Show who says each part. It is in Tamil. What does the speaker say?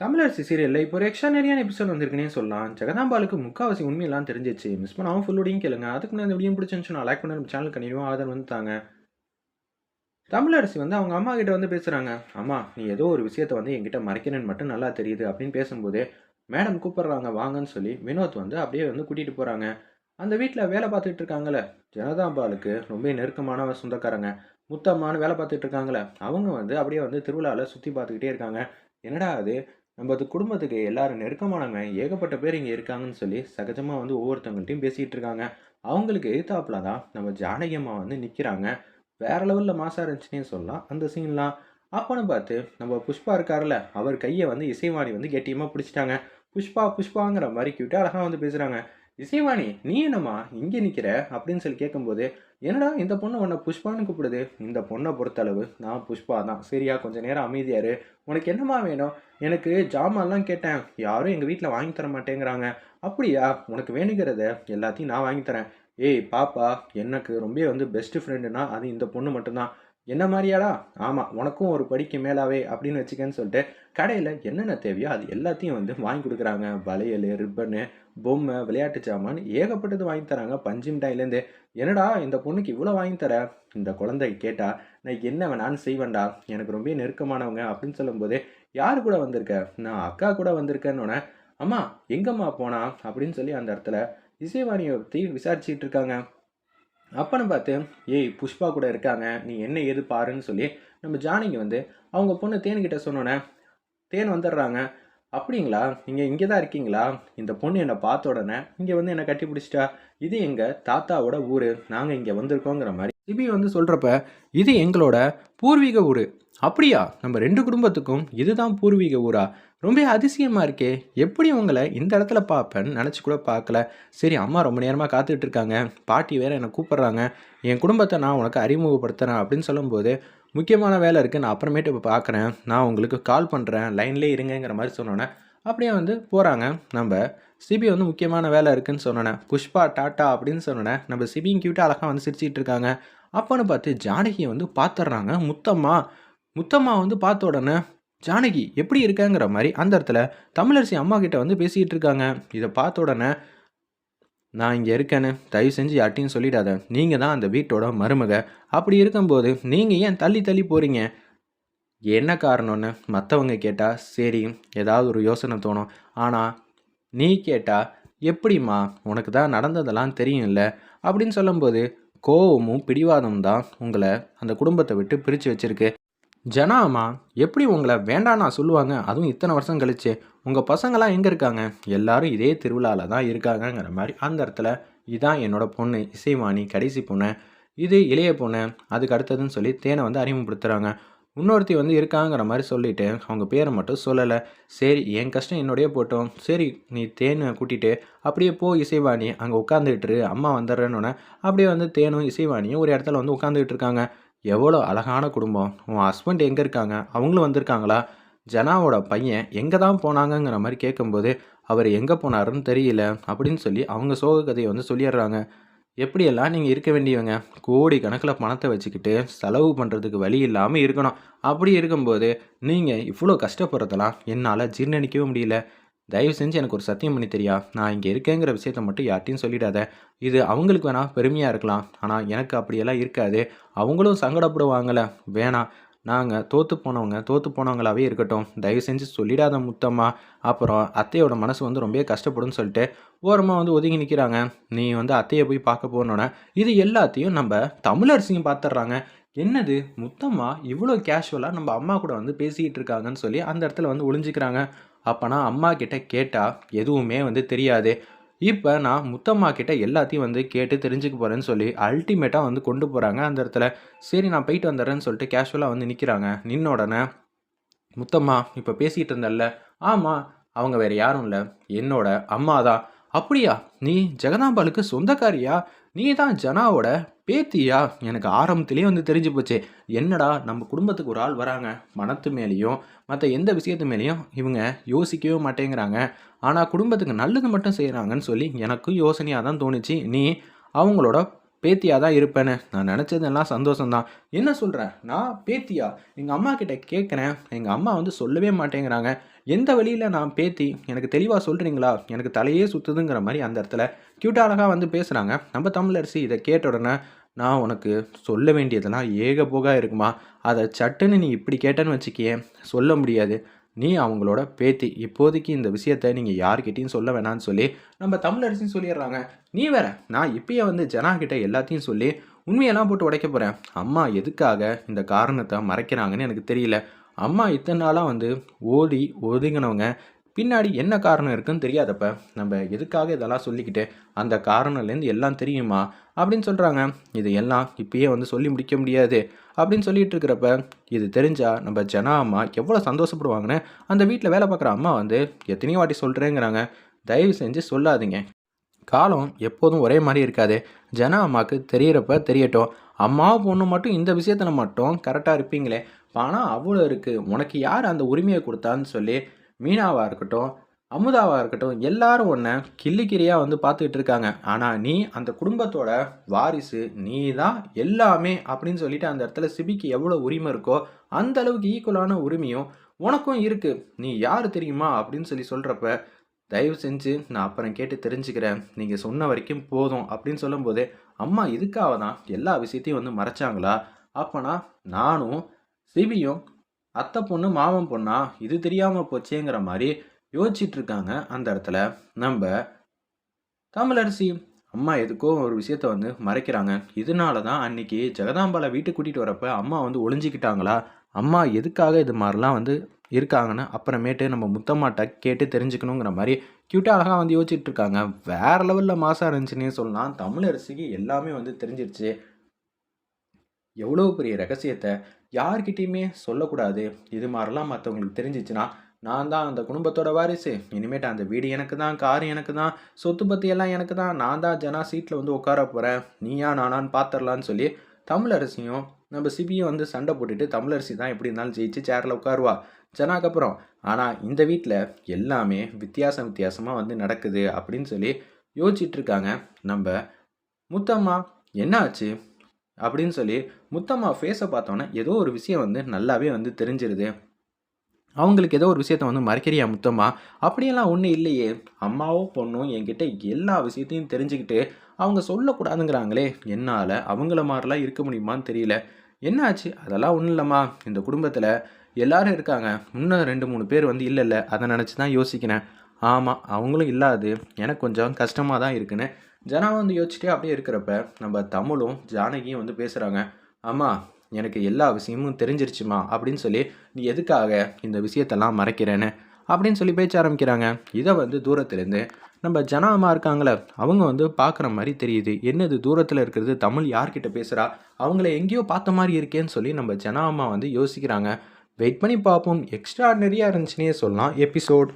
Speaker 1: தமிழரசி சீரியலில் இப்போ ஒரு எக்ஸ்ட்ரானரியான எபிசோட் வந்திருக்குன்னே சொல்லலாம். ஜெகதாம்பாலுக்கு முக்காவாசி உண்மையெல்லாம் தெரிஞ்சிச்சு. மிஸ் பண்ணாமல் ஃபுல்லோடையும் கேளுங்க. அதுக்கு முன்னாடி இந்த வீடியோ பிடிச்சிருந்துச்சு லைக் பண்ண நம்ம சேனல் கண்டிப்பாக ஆதரவு வந்து தாங்க. தமிழரசி வந்து அவங்க அம்மா கிட்ட வந்து பேசுகிறாங்க அம்மா நீ ஏதோ ஒரு விஷயத்த வந்து என்கிட்ட மறைக்கணும்னு மட்டும் நல்லா தெரியுது அப்படின்னு பேசும்போது மேடம் கூப்பிட்றாங்க வாங்கன்னு சொல்லி வினோத் வந்து அப்படியே வந்து கூட்டிகிட்டு போகிறாங்க அந்த வீட்டில் வேலை பார்த்துட்டு இருக்காங்களே ஜனதாம்பாலுக்கு ரொம்ப நெருக்கமான சொந்தக்காரங்க. முத்தம்மான்னு வேலை பார்த்துட்டு இருக்காங்களே அவங்க வந்து அப்படியே வந்து திருவிழாவில் சுற்றி பார்த்துக்கிட்டே இருக்காங்க. என்னடா அது? நம்ம குடும்பத்துக்கு எல்லாரும் நெருக்கமானவங்க ஏகப்பட்ட பேர் இங்கே இருக்காங்கன்னு சொல்லி சகஜமாக வந்து ஒவ்வொருத்தவங்கள்ட்டையும் பேசிகிட்டு இருக்காங்க. அவங்களுக்கு எதிர்த்தாப்புல தான் நம்ம ஜானகி அம்மா வந்து நிற்கிறாங்க வேற லெவலில் மாசா இருந்துச்சுன்னே சொல்லலாம். அந்த சீன்லாம் அப்போன்னு பார்த்து நம்ம புஷ்பா இருக்கார்ல அவர் கையை வந்து இசைவாணி வந்து கெட்டியமாக பிடிச்சிட்டாங்க. புஷ்பா புஷ்பாங்கிற மாதிரி கியூட்டாக அழகாக வந்து பேசுகிறாங்க இசைவாணி நீ என்னம்மா இங்கே நிற்கிற அப்படின்னு சொல்லி கேட்கும்போது என்னடா இந்த பொண்ணு உன்னை புஷ்பான்னு கூப்பிடுது? இந்த பொண்ணை பொறுத்தளவு நான் புஷ்பா தான். சரியா கொஞ்சம் நேரம் அமைதியாரு உனக்கு என்னம்மா வேணும்? எனக்கு ஜாமான்லாம் கேட்டேன். யாரும் எங்கள் வீட்டில் வாங்கி தர மாட்டேங்கிறாங்க. அப்படியா? உனக்கு வேணுங்கிறத எல்லாத்தையும் நான் வாங்கி தரேன். ஏய் பாப்பா எனக்கு ரொம்ப வந்து பெஸ்ட் ஃப்ரெண்டுனா அது இந்த பொண்ணு மட்டும்தான். என்ன மாதிரியாடா ஆமாம் உனக்கும் ஒரு படிக்கு மேலாவே அப்படின்னு வச்சுக்கன்னு சொல்லிட்டு கடையில் என்னென்ன தேவையோ அது எல்லாத்தையும் வந்து வாங்கி கொடுக்குறாங்க. வளையல் ரிப்பனு பொம்மை விளையாட்டு சாமான் ஏகப்பட்டது வாங்கி தராங்க. பஞ்சு மிட்டாயிலேருந்து என்னடா இந்த பொண்ணுக்கு இவ்வளோ வாங்கி தர? இந்த குழந்தை கேட்டா நான் என்ன வேணாலும் செய்வேன்டா. எனக்கு ரொம்ப நெருக்கமானவங்க அப்படின்னு சொல்லும்போது யார் கூட வந்திருக்க? நான் அக்கா கூட வந்திருக்கேன்னு அம்மா எங்கம்மா போனா? அப்படின்னு சொல்லி அந்த இடத்துல இசைவாணியை பற்றி விசாரிச்சுட்டு இருக்காங்க. அப்பனை பார்த்து ஏய் புஷ்பா கூட இருக்காங்க. நீ என்ன ஏது பாருன்னு சொல்லி நம்ம ஜானிங்க வந்து அவங்க பொண்ணு தேன்கிட்ட சொன்னோன்னே தேன் வந்துடுறாங்க. அப்படிங்களா? நீங்கள் இங்கே தான் இருக்கீங்களா? இந்த பொண்ணு என்னை பார்த்த உடனே இங்கே வந்து என்னை கட்டி பிடிச்சிட்டா இது எங்கள் தாத்தாவோட ஊர். நாங்கள் இங்கே வந்திருக்கோங்கிற மாதிரி சிபி வந்து சொல்கிறப்ப இது எங்களோட பூர்வீக ஊர். அப்படியா? நம்ம ரெண்டு குடும்பத்துக்கும் இதுதான் பூர்வீக ஊரா? ரொம்ப அதிசயமாக இருக்கே. எப்படி உங்களை இந்த இடத்துல பார்ப்பேன்னு நினச்சி கூட பார்க்கல. சரி அம்மா ரொம்ப நேரமாக காத்துட்டு இருக்காங்க. பாட்டி வேற என்னை கூப்பிட்றாங்க. என் குடும்பத்தை நான் உனக்கு அறிமுகப்படுத்துகிறேன் அப்படின்னு சொல்லும்போது முக்கியமான வேலை இருக்குது நான் அப்புறமேட்டு இப்போ பார்க்குறேன். நான் உங்களுக்கு கால் பண்ணுறேன் லைன்லேயே இருங்கங்கிற மாதிரி சொன்னோன்னே அப்படியே வந்து போகிறாங்க நம்ம சிபி வந்து முக்கியமான வேலை இருக்குதுன்னு சொன்னோன்னே புஷ்பா டாட்டா அப்படின்னு சொன்னோன்னே நம்ம சிபியும் கிட்ட அழகாக வந்து சிரிச்சிட்டு இருக்காங்க. அப்போன்னு பார்த்து ஜானகியை வந்து பார்த்துட்றாங்க முத்தம்மா முத்தம்மா வந்து பார்த்த உடனே ஜானகி எப்படி இருக்காங்கிற மாதிரி அந்த இடத்துல தமிழரசி அம்மா கிட்ட வந்து பேசிக்கிட்டு இருக்காங்க. இதை பார்த்த உடனே நான் இங்கே இருக்கேன்னு தயவு செஞ்சு யார்ட்டையும் சொல்லிடாத. நீங்கள் தான் அந்த வீட்டோட மருமக. அப்படி இருக்கும்போது நீங்கள் ஏன் தள்ளி தள்ளி போகிறீங்க என்ன காரணம்னு மற்றவங்க கேட்டால் சரி ஏதாவது ஒரு யோசனை தோணும். ஆனால் நீ கேட்டால் எப்படிம்மா உனக்கு தான் நடந்ததெல்லாம் தெரியும்ல? அப்படின்னு சொல்லும்போது கோவமும் பிடிவாதமும் தான் உங்களை அந்த குடும்பத்தை விட்டு பிரித்து வச்சிருக்கு. ஜனாமா எப்படி உங்களை வேண்டான்னா சொல்லுவாங்க? அதுவும் இத்தனை வருஷம் கழிச்சு. உங்கள் பசங்களாம் எங்கே இருக்காங்க? எல்லாரும் இதே திருவிழாவில் தான் இருக்காங்கங்கிற மாதிரி அந்த இடத்துல இதான் என்னோடய பொண்ணு இசைவாணி கடைசி பொண்ணு. இது இளைய பொண்ணு அதுக்கு அடுத்ததுன்னு சொல்லி தேனை வந்து அறிமுகப்படுத்துகிறாங்க இன்னொருத்தி வந்து இருக்காங்கிற மாதிரி சொல்லிட்டு அவங்க பேரை மட்டும் சொல்லலை. சரி என் கஷ்டம் என்னுடைய போட்டோம். சரி நீ தேனை கூட்டிகிட்டு அப்படியே போ இசைவாணி. அங்கே உட்காந்துக்கிட்டு அம்மா வந்துடுறேன்னு அப்படியே வந்து தேனும் இசைவாணியும் ஒரு இடத்துல வந்து உட்காந்துக்கிட்டு இருக்காங்க. எவ்வளோ அழகான குடும்பம். உன் ஹஸ்பண்ட் எங்கே இருக்காங்க? அவங்களும் வந்திருக்காங்களா? ஜனாவோட பையன் எங்கே தான் போனாங்கங்கிற மாதிரி கேட்கும்போது அவர் எங்கே போனாருன்னு தெரியல அப்படின்னு சொல்லி அவங்க சோக கதையை வந்து சொல்லிடுறாங்க. எப்படியெல்லாம் நீங்கள் இருக்க வேண்டியவங்க? கோடி கணக்கில் பணத்தை வச்சுக்கிட்டு செலவு பண்ணுறதுக்கு வழி இல்லாமல் இருக்கணும். அப்படி இருக்கும்போது நீங்கள் இவ்வளோ கஷ்டப்படுறதெல்லாம் என்னால் ஜீர்ணிக்கவே முடியல. தயவு செஞ்சு எனக்கு ஒரு சத்தியம் பண்ணி தெரியா? நான் இங்கே இருக்கேங்கிற விஷயத்த மட்டும் யார்ட்டையும் சொல்லிடாத. இது அவங்களுக்கு வேணால் பெருமையாக இருக்கலாம். ஆனால் எனக்கு அப்படியெல்லாம் இருக்காது. அவங்களும் சங்கடப்படுவாங்கள்ல வேணாம். நாங்கள் தோற்று போனவங்க தோற்று போனவங்களாவே இருக்கட்டும். தயவு செஞ்சு சொல்லிடாத முத்தம்மா. அப்புறம் அத்தையோட மனசு வந்து ரொம்ப கஷ்டப்படும்னு சொல்லிட்டு ஓரமாக வந்து ஒதுங்கி நிற்கிறாங்க நீ வந்து அத்தையை போய் பார்க்க போனோன்னே இது எல்லாத்தையும் நம்ம தமிழரசியும் பார்த்துட்றாங்க என்னது? முத்தம்மா இவ்வளோ கேஷுவலாக நம்ம அம்மா கூட வந்து பேசிக்கிட்டு இருக்காங்கன்னு சொல்லி அந்த இடத்துல வந்து ஒளிஞ்சிக்கிறாங்க. அப்போனா அம்மா கிட்ட கேட்டால் எதுவுமே வந்து தெரியாது. இப்போ நான் முத்தம்மா கிட்ட எல்லாத்தையும் வந்து கேட்டு தெரிஞ்சுக்க போகிறேன்னு சொல்லி அல்டிமேட்டாக வந்து கொண்டு போகிறாங்க அந்த இடத்துல சரி நான் போயிட்டு வந்துடுறேன்னு சொல்லிட்டு கேஷுவலாக வந்து நிற்கிறாங்க நின்ன உடனே முத்தம்மா இப்போ பேசிகிட்டு இருந்தல்ல? ஆமாம் அவங்க வேறு யாரும் இல்லை. என்னோட அம்மா தான் அப்படியா? நீ ஜெகதாம்பாளுக்கு சொந்தக்காரியா? நீ தான் ஜனாவோட பேத்தியா? எனக்கு ஆரம்பத்திலேயே வந்து தெரிஞ்சு போச்சு. என்னடா நம்ம குடும்பத்துக்கு ஒரு ஆள் வராங்க? மனத்து மேலேயும் மற்ற எந்த விஷயத்து மேலேயும் இவங்க யோசிக்கவே மாட்டேங்கிறாங்க. ஆனால் குடும்பத்துக்கு நல்லது மட்டும் செய்கிறாங்கன்னு சொல்லி எனக்கும் யோசனையாக தான் தோணுச்சு. நீ அவங்களோட பேத்தியாக தான் இருப்பேன்னு. நான் நினச்சதெல்லாம் சந்தோஷம்தான். என்ன சொல்கிறேன் நான் பேத்தியா? எங்கள் அம்மா கிட்ட கேட்குறேன் எங்கள் அம்மா வந்து சொல்லவே மாட்டேங்கிறாங்க. எந்த வழியில் நான் பேத்தி? எனக்கு தெளிவாக சொல்கிறீங்களா எனக்கு தலையே சுற்றுதுங்கிற மாதிரி அந்த இடத்துல க்யூட்டாக அழகாக வந்து பேசுகிறாங்க நம்ம தமிழரசி இதை கேட்ட உடனே நான் உனக்கு சொல்ல வேண்டியதெல்லாம் ஏக போக இருக்குமா? அதை சட்டுன்னு நீ இப்படி கேட்டேன்னு வச்சுக்கியே சொல்ல முடியாது. நீ அவங்களோட பேத்தி. இப்போதைக்கு இந்த விஷயத்த நீங்கள் யார்கிட்டையும் சொல்ல வேணான்னு சொல்லி நம்ம தமிழரசின்னு சொல்லிடுறாங்க. நீ வேற நான் இப்பயே வந்து ஜனாகிட்ட எல்லாத்தையும் சொல்லி உண்மையெல்லாம் போட்டு உடைக்க போகிறேன் அம்மா எதுக்காக இந்த காரணத்தை மறைக்கிறாங்கன்னு எனக்கு தெரியல. அம்மா இத்தனை நாளாக வந்து ஓடி ஒதுங்கினவங்க பின்னாடி என்ன காரணம் இருக்குன்னு தெரியாதப்ப நம்ம எதுக்காக இதெல்லாம் சொல்லிக்கிட்டு அந்த காரணம்லேருந்து எல்லாம் தெரியுமா? அப்படின்னு சொல்கிறாங்க இது எல்லாம் இப்பயே வந்து சொல்லி முடிக்க முடியாது. அப்படின்னு சொல்லிட்டு இருக்கிறப்ப இது தெரிஞ்சால் நம்ம ஜனா அம்மா எவ்வளோ சந்தோஷப்படுவாங்கன்னு அந்த வீட்டில் வேலை பார்க்குற அம்மா வந்து எத்தனையோ வாட்டி சொல்கிறேங்கிறாங்க தயவு செஞ்சு சொல்லாதீங்க. காலம் எப்போதும் ஒரே மாதிரி இருக்காது. ஜனா அம்மாவுக்கு தெரியிறப்ப தெரியட்டும். அம்மாவும் பொண்ணு மட்டும் இந்த விஷயத்தில் மட்டும் கரெக்டாக இருப்பீங்களே. ஆனால் அவ்வளோ இருக்குது உனக்கு யார் அந்த உரிமையை கொடுத்தான்னு சொல்லி மீனாவாக இருக்கட்டும் அமுதாவாக இருக்கட்டும் எல்லாரும் ஒன்றை கிள்ளிக்கிரியாக வந்து பார்த்துக்கிட்டு இருக்காங்க. ஆனால் நீ அந்த குடும்பத்தோட வாரிசு நீ தான் எல்லாமே அப்படின்னு சொல்லிட்டு அந்த இடத்துல சிபிக்கு எவ்வளோ உரிமை இருக்கோ அந்த அளவுக்கு ஈக்குவலான உரிமையும் உனக்கும் இருக்குது நீ யார் தெரியுமா அப்படின்னு சொல்லி சொல்கிறப்ப தயவு செஞ்சு நான் அப்புறம் கேட்டு தெரிஞ்சுக்கிறேன். நீங்கள் சொன்ன வரைக்கும் போதும் அப்படின்னு சொல்லும்போது அம்மா இதுக்காக தான் எல்லா விஷயத்தையும் வந்து மறைச்சாங்களா? அப்போனா நானும் சிபியும் அத்தை பொண்ணு மாமன் பொண்ணா இது தெரியாமல் போச்சேங்கிற மாதிரி யோசிச்சுட்டு இருக்காங்க அந்த இடத்துல. நம்ம தமிழரசி அம்மா எதுக்கோ ஒரு விஷயத்த வந்து மறைக்கிறாங்க. இதனால தான் அன்னைக்கு ஜெகதாம்பாலை வீட்டுக்கு கூட்டிகிட்டு வரப்ப அம்மா வந்து ஒளிஞ்சிக்கிட்டாங்களா? அம்மா எதுக்காக இது மாதிரிலாம் வந்து இருக்காங்கன்னு அப்புறமேட்டு நம்ம முத்தம்மாட்ட கேட்டு தெரிஞ்சுக்கணுங்கிற மாதிரி க்யூட்டாக அழகாக வந்து யோசிச்சுட்டு இருக்காங்க வேற லெவலில் மாசாக இருந்துச்சுன்னே சொல்லலாம். தமிழரசிக்கு எல்லாமே வந்து தெரிஞ்சிருச்சு. எவ்வளோ பெரிய ரகசியத்தை யார்கிட்டையுமே சொல்லக்கூடாது. இது மாதிரிலாம் மற்றவங்களுக்கு தெரிஞ்சிச்சுன்னா நான் தான் அந்த குடும்பத்தோட வாரிசு. இனிமேட்டு அந்த வீடு எனக்கு தான் கார் எனக்கு தான் சொத்து பத்தி எல்லாம் எனக்கு தான் நான் தான் ஜனா சீட்டில் வந்து உட்கார போகிறேன் நீயா நானான்னு பார்த்துடலான்னு சொல்லி தமிழரசியும் நம்ம சிபியும் வந்து சண்டை போட்டுட்டு தமிழரசி தான் எப்படி இருந்தாலும் ஜெயிச்சு சேரில் உட்காருவா? ஜனாக்கு அப்புறம். ஆனால் இந்த வீட்டில் எல்லாமே வித்தியாசம் வித்தியாசமாக வந்து நடக்குது அப்படின்னு சொல்லி யோசிச்சுட்டு இருக்காங்க. நம்ம முத்தம்மா என்ன ஆச்சு அப்படின்னு சொல்லி முத்தம்மா ஃபேஸை பார்த்தோன்னே ஏதோ ஒரு விஷயம் வந்து நல்லாவே வந்து தெரிஞ்சிருது. அவங்களுக்கு ஏதோ ஒரு விஷயத்த வந்து மறைக்கிறியா முத்தம்மா? அப்படியெல்லாம் ஒன்றும் இல்லையே. அம்மாவோ பொண்ணும் என்கிட்ட எல்லா விஷயத்தையும் தெரிஞ்சுக்கிட்டு அவங்க சொல்லக்கூடாதுங்கிறாங்களே. என்னால் அவங்கள மாதிரிலாம் இருக்க முடியுமான்னு தெரியல. என்னாச்சு? அதெல்லாம் ஒன்றும் இல்லைம்மா. இந்த குடும்பத்தில் எல்லோரும் இருக்காங்க. இன்னும் ரெண்டு மூணு பேர் வந்து இல்லை இல்லை அதை நினச்சி தான் யோசிக்கிறேன். ஆமாம் அவங்களும் இல்லாது. எனக்கு கொஞ்சம் கஷ்டமாக தான் இருக்குன்னு ஜனா வந்து யோசிச்சுட்டே அப்படியே இருக்கிறப்ப நம்ம தமிழும் ஜானகியும் வந்து பேசுகிறாங்க அம்மா எனக்கு எல்லா விஷயமும் தெரிஞ்சிருச்சுமா? அப்படின்னு சொல்லி நீ எதுக்காக இந்த விஷயத்தெல்லாம் மறைக்கிறேன்னு? அப்படின்னு சொல்லி பேச்ச ஆரம்பிக்கிறாங்க. இதை வந்து தூரத்துலேருந்து நம்ம ஜனாமா இருக்காங்களே அவங்க வந்து பார்க்குற மாதிரி தெரியுது. என்னது தூரத்தில் இருக்கிறது? தமிழ் யார்கிட்ட பேசுகிறா அவங்கள எங்கேயோ பார்த்த மாதிரி இருக்கேன்னு சொல்லி நம்ம ஜனாமா அம்மா வந்து யோசிக்கிறாங்க. வெயிட் பண்ணி பார்ப்போம். எக்ஸ்ட்ரா நிறையா இருந்துச்சுன்னே சொல்லலாம். எபிசோட்